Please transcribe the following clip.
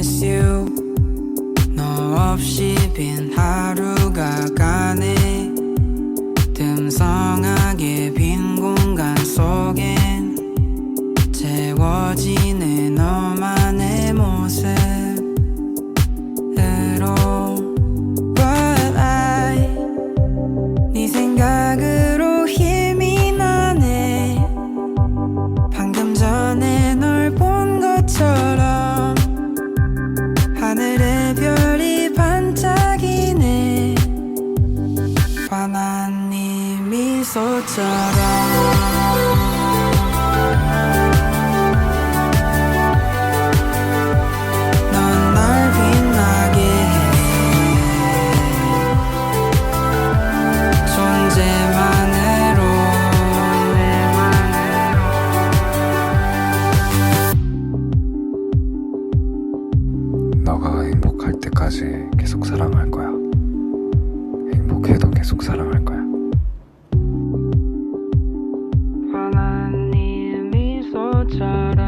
miss you. 너 없이 빈 하루가 가네. 듬성하게 빈 공간 속엔 채워지네 너. 너가 행복할 때까지 계속 사랑할 거야. 행복해도 계속 사랑할 거야. tired